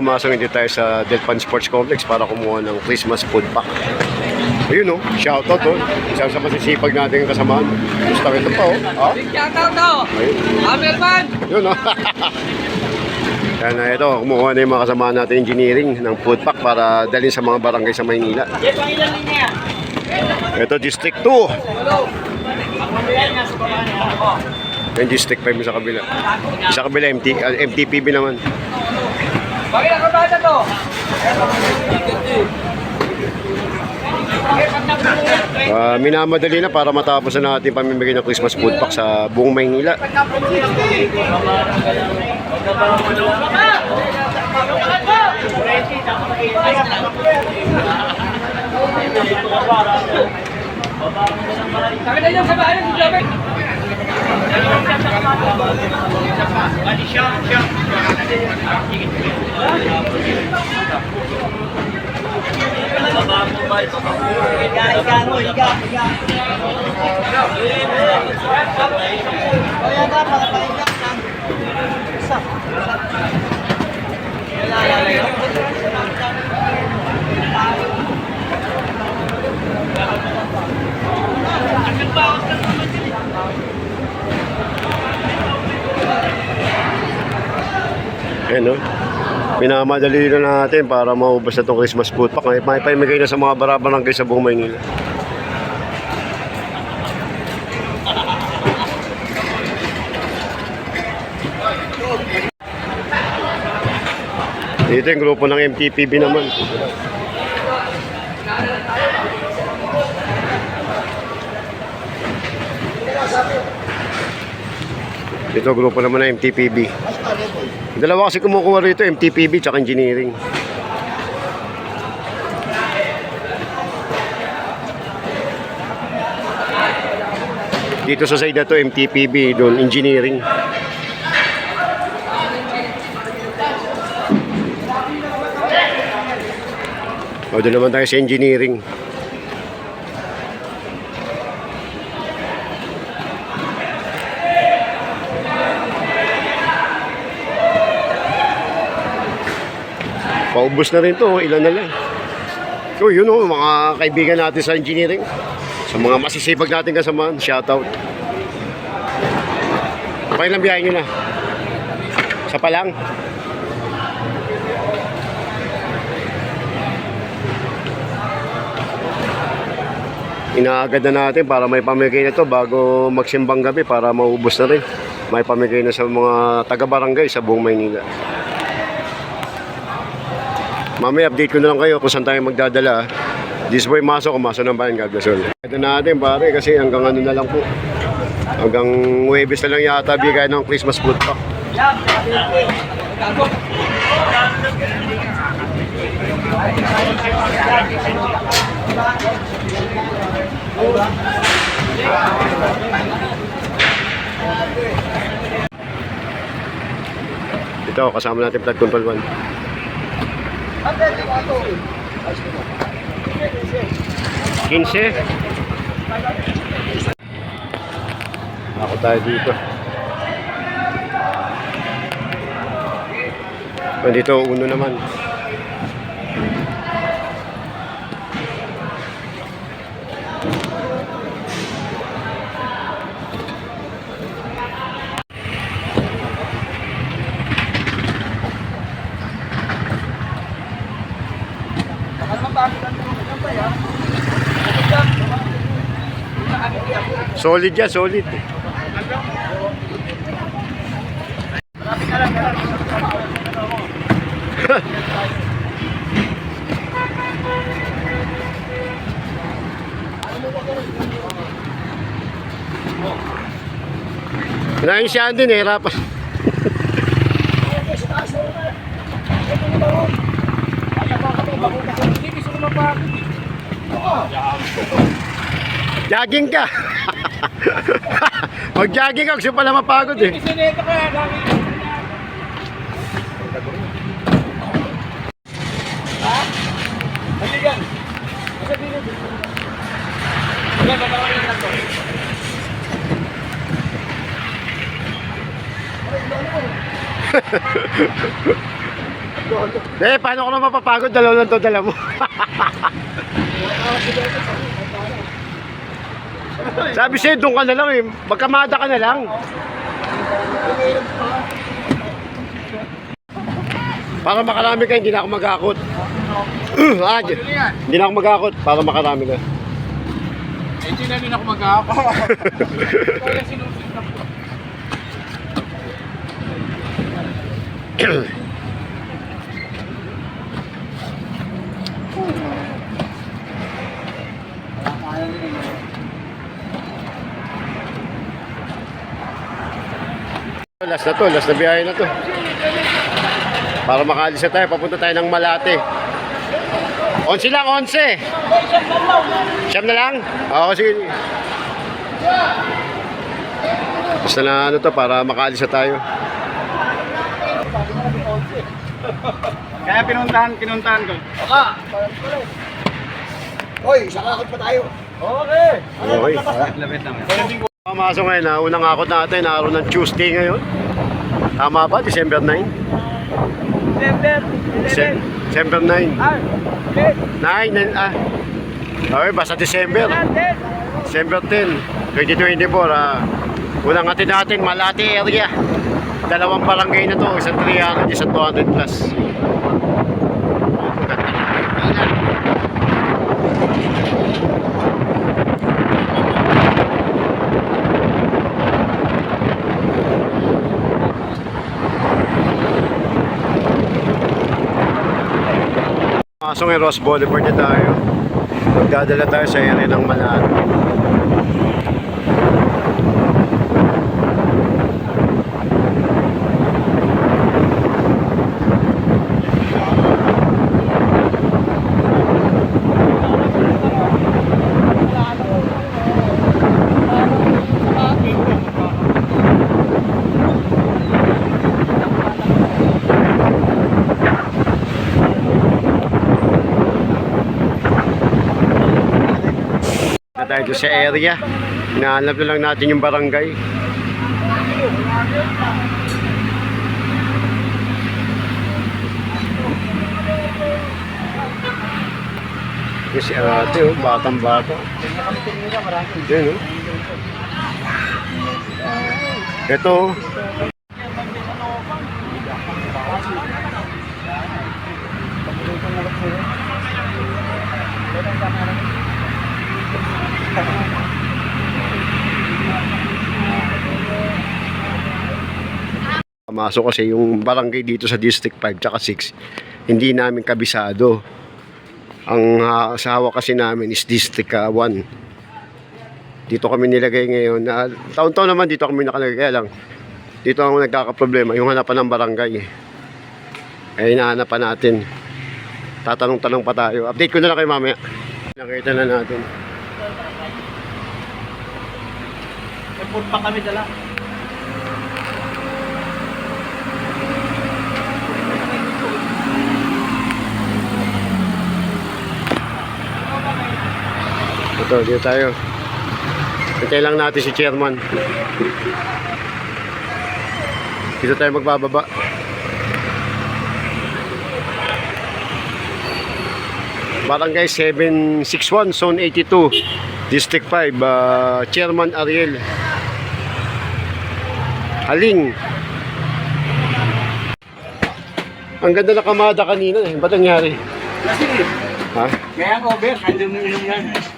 mga kamasang hindi tayo sa Delpan Sports Complex para kumuha ng Christmas food pack. Ayun oh, shoutout oh. Isa sa masisipag nating kasamaan. Gusto ito pa oh. Ah, Shoutout daw! ayun. Amelman! Yun oh. Kaya na ito, kumuha na yung mga kasama natin engineering ng food pack para dalhin sa mga barangay sa Maynila. Ito, District 2. Yung District 5 sa kabila. Sa kabila, MT, ah, MTPB naman. Bakit ang kabata to? Ah, minamadali na para matapos na natin pamimigay ng Christmas food pack sa buong Maynila. Sakit na yung sa bahay ng Jobert! Ayan no. Minamadali na natin para maubos na itong Christmas food pack. May paimigay na sa mga barabarangay sa buong Maynila. Dito yung grupo ng MTPB naman. Ito grupo naman ng MTPB. Dalawa kasi kumukuha rito, MTPB tsaka engineering. Dito sa side na to, MTPB, doon engineering. O, doon naman tayo sa engineering. Paubos na rin to, ilan na lang. So yun o, mga kaibigan natin sa engineering. Sa mga masisipag natin kasama, shoutout. Okay lang biyahe nyo na. Sa palang. Inaagad na natin para may pamigay na to bago magsimbang gabi para maubos na rin. May pamigay na sa mga taga-barangay sa buong Maynila. Mamaya update ko na lang kayo kung saan tayo magdadala. This boy Maso, kumaso ng bayan, God bless all. Ito na natin pare kasi hanggang ano na lang po. Hanggang Huwebes na lang yata bigay ng Christmas food pack. Ito, kasama natin flood control 1. Kinse. Ako tayo dito. Nandito, uno naman. Solid yan, solid. Nainsyaan din eh, rapas. Jogging ka. Mag-jogging ka, gusto pala mapagod eh. Sineta dami. Ha? Babawalan lang to. Eh, paano ko na mapapagod? Dalawa lang to, dala mo. Sabi sa'yo, doon ka na lang eh. Magkamada ka na lang. Para makarami ka, hindi na ako magakot. ah, di- hindi na ako magakot para makarami ka. Eh, hindi na rin ako mag-aako. Kaya sinusunod na Last na to, last na biyahe na to. Para makaalis na tayo, papunta tayo ng Malate. 11 lang, 11. Siyam na lang? Oo, sige. Basta na ano to, para makaalis na tayo. Kaya pinuntahan, pinuntahan ko. Hoy, sakakot pa tayo. Okay. Okay. Labit naman. Pumasok ngayon na unang akot natin, araw ng Tuesday ngayon. Tama ba? December 9? December. Dece- December 9. Ah, okay. 9, nine, ah. Okay, basta December. December 10, 2024. Ah. Unang atin natin, Malate area. Dalawang barangay na to, isang 300, isang 200 plus. Ang ganda ng pila. Pasok ng Ross Boulevard na tayo. Magdadala tayo sa area ng Malate. Tayo doon sa area. Hinahanap na lang natin yung barangay. Yung si ate, oh, batang bata. Yan, oh. Ito, Pumasok kasi yung barangay dito sa District 5 tsaka 6, hindi namin kabisado. Ang uh, asawa kasi namin is District ah, 1. Dito kami nilagay ngayon. na taon-taon naman dito kami nakalagay. Lang, dito ang nagkakaproblema, yung hanapan ng barangay. Eh, hinahanapan natin. Tatanong-tanong pa tayo. Update ko na lang kayo mamaya. Nakita na natin. Nagpun pa kami dala. Ito, dito tayo. Hintay lang natin si chairman. Dito tayo magbababa. Barangay 761, Zone 82, District 5, uh, Chairman Ariel. Haling. Ang ganda na kamada kanina eh. Ba't nangyari? Kasi, Ha? kaya over, hindi mo inom yan.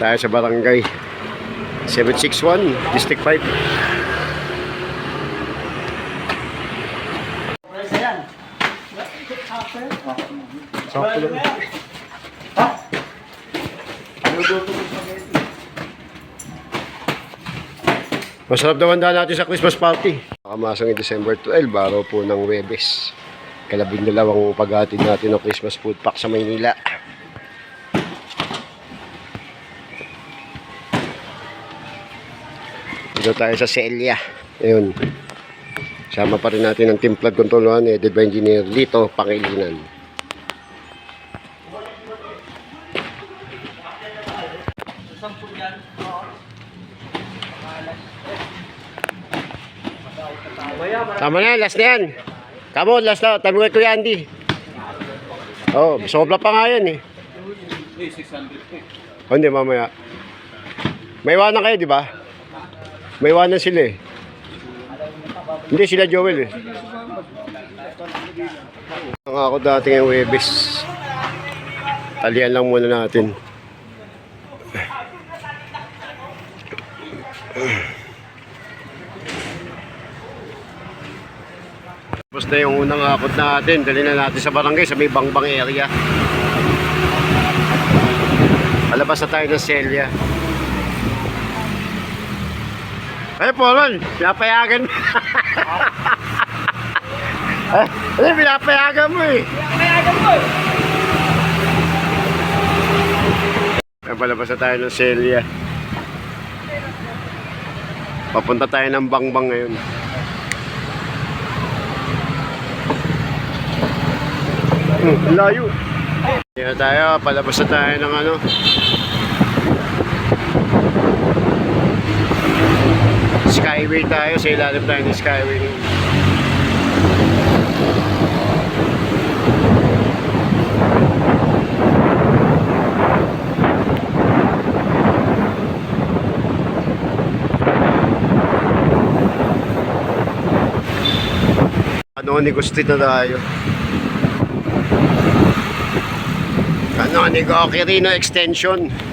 Tayo sa barangay 761, District 5. Sakto. Masarap daw handa natin sa Christmas party. Nakamasang December 12, araw po ng Webes. Kalabing dalawang paghatid natin ng Christmas food pack sa Maynila. Dito tayo sa Celia. Ayun. Sama pa rin natin ang Team Flood Control 1, headed by Engineer Lito Pangilinan. Tama na, last na yan. Come on, last na. Tanungin ko yan, di. Oh, sobra pa nga yan eh. Hey, 600 hindi, mamaya. May iwanan kayo, di ba? May iwanan sila eh. Hindi, sila Joel eh. Ang ako dati ng Webes. Talian lang muna natin. Tapos na yung unang akot natin. Dali na natin sa barangay, sa may bangbang area. Palabas na tayo ng Celia. Ay, Paul, pinapayagan mo. Ay, ay, pinapayagan mo eh. Pinapayagan mo eh. Ay, palabas na tayo ng Celia. Papunta tayo ng Bangbang ngayon. Hmm, layo. Kaya tayo, palabas na tayo ng ano. Skyway tayo, sa ilalim tayo ng Skyway. Ano ni gusto na tayo? Ano ni Gokirino Extension?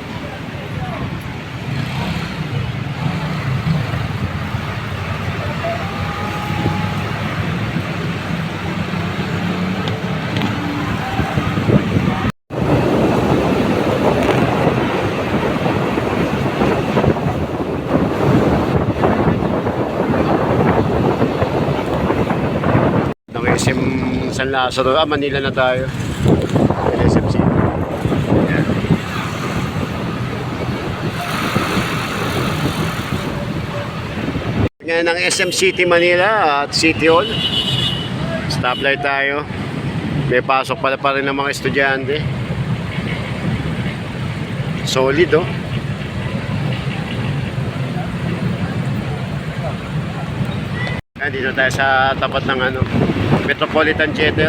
ng SM San Lazaro. Ah, Manila na tayo. SM City. Ayan. Ngayon ng SM City Manila at City Hall. Stoplight tayo. May pasok pala pa rin ng mga estudyante. Solid oh. Ayan, dito tayo sa tapat ng ano, Metropolitan Theater.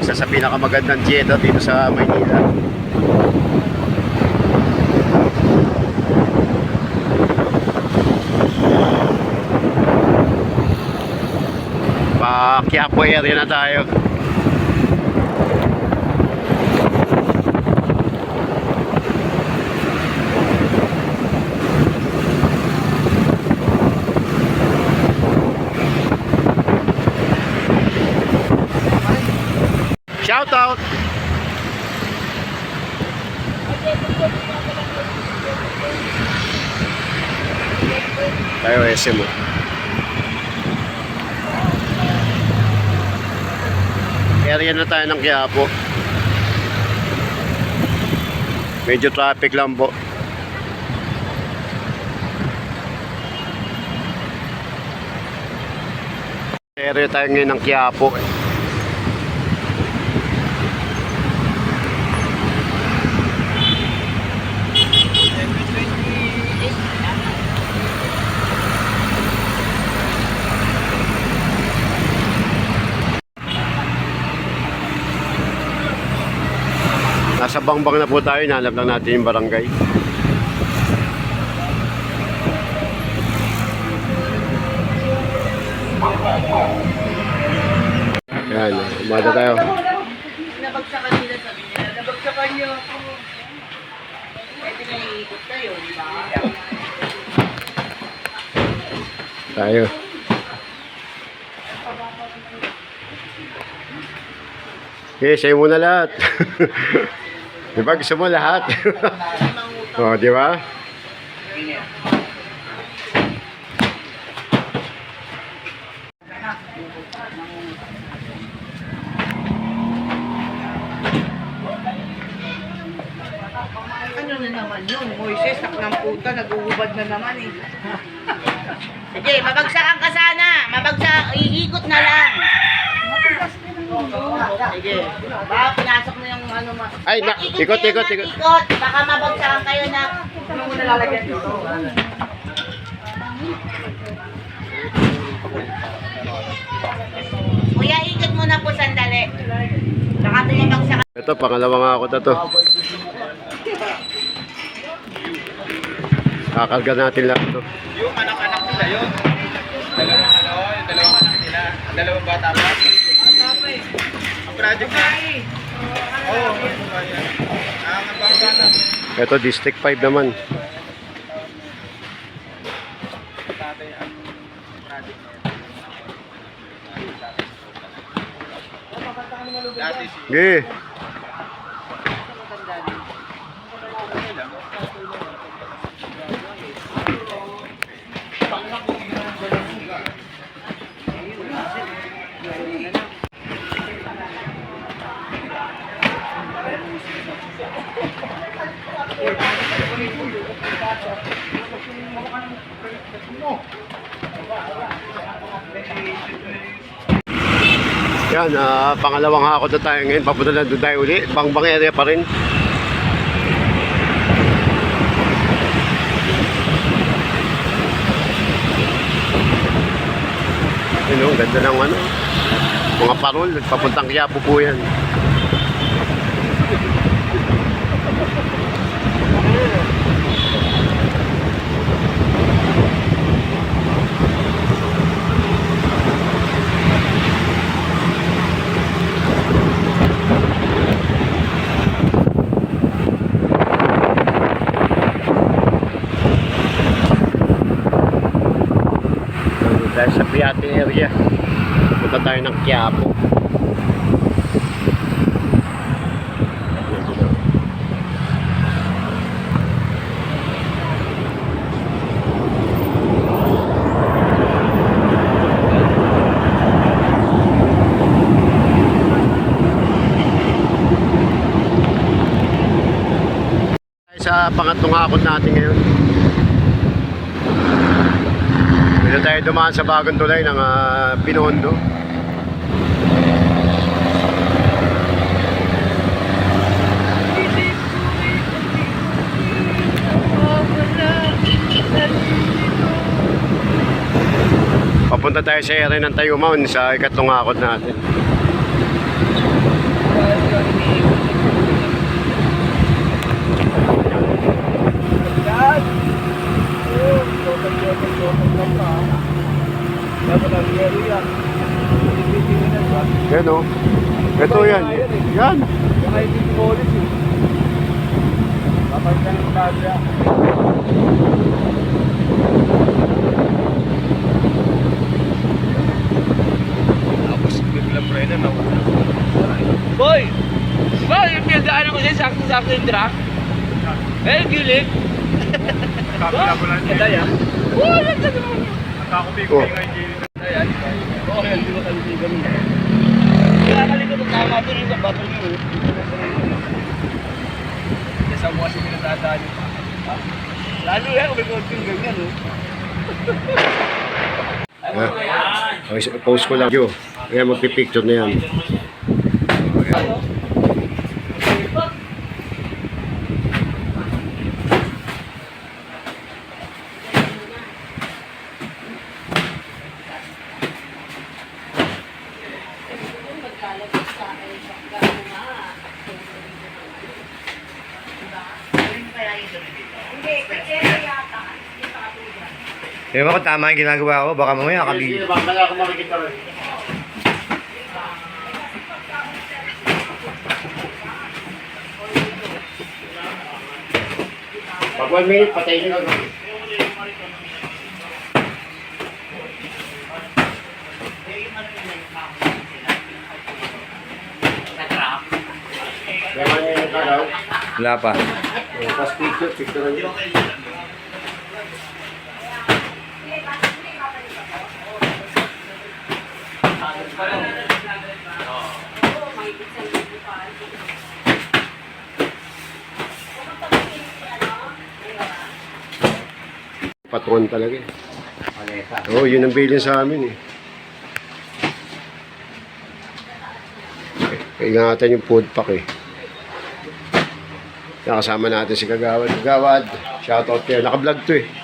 Isa sa pinakamagandang theater dito sa Maynila. Pa Quiapo area na tayo. Shout out! Tayo SM mo. Area na tayo ng Quiapo. Medyo traffic lang po. Area tayo ngayon ng Quiapo. Nasa bangbang na po tayo, nahanap lang natin yung barangay. Ayan, umada tayo. Nabagsakan nila sabi nila. Nabagsakan niyo ako. Eh, pinaiikot kayo, di ba? Tayo. Okay, sa'yo muna lahat. di ba? Gusto mo lahat? oh, di ba? Ano na naman yun? Moises, tak ng puta, nag-uubad na naman eh. Sige, mabagsakan ka sana. Mabagsak, iikot na lang. Sige. Baka pinasok mo yung ano ma... Ay, na- Ikot ikot, kayo ikot, na, ikot. Ikot. Baka mabagsakan kayo na... Ano mo nalalagyan dito? Kuya, ikot muna po sandali. Baka tumabag sa Ito, pangalawa nga ako na to. Kakarga natin lahat to. Yung anak-anak nila yun. Dalawang ano, yung dalawang anak nila. Ang dalawang bata pa. Project na. Ito, District 5 naman. Dati si Sige. Yan, ah, pangalawang hako na tayo ngayon. Papunta na doon tayo uli. Bangbang area pa rin. Yun o, ganda ng ano. Mga parol, papuntang Quiapo po yan. Ano, dahil Piate area, punta tayo ng Quiapo. sa pangatlong hakot natin ngayon. Dito tayo dumaan sa bagong tulay ng ah, Binondo. Papunta tayo sa area ng Tayumaon sa ikatlong hakot natin. Yan o. Ito yan. Yan. Tapos biglang preno na. Boy! Boy, yung pinagdaanan ko sa'yo, sakto-sakto yung truck. Eh, gilid. Kapila ko lang yun. Kaya? Oo, yan ka naman. Oh. Ayan. Oo, yan, di ba kalisigan mo? Kaya kalikot ang tama doon yung bato niyo. Kaya sa pinagdadaan niyo. Ha? Lalo yan, may konting ganyan, oh. Ah. Post ko lang. Yo. Ayan, magpipicture na yan. Ewan ko tama yung ginagawa ko, baka mamaya kabili. Mamaya ako makikita rin. Pag one minute, patayin nyo kalaw. Wala pa. Tapos picture, picture nyo. Patron talaga eh. Oo, oh, yun ang billion sa amin eh. Ingatan yung food pack eh. Nakasama natin si Kagawad. Kagawad, shoutout kayo. Naka-vlog to eh.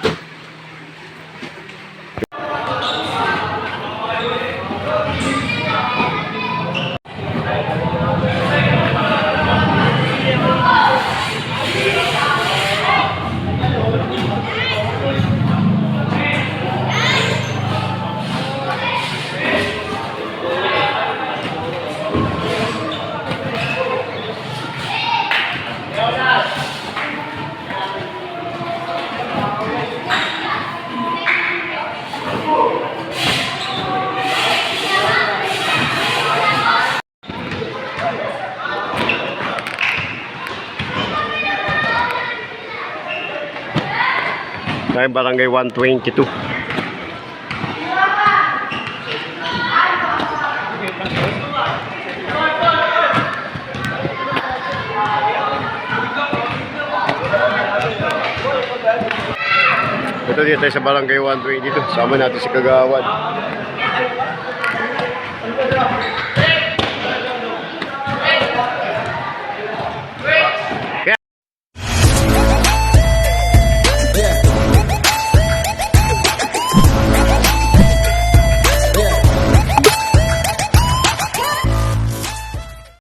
Tayo barangay 122. Ito dito tayo sa barangay 122. Sama natin si Kagawan.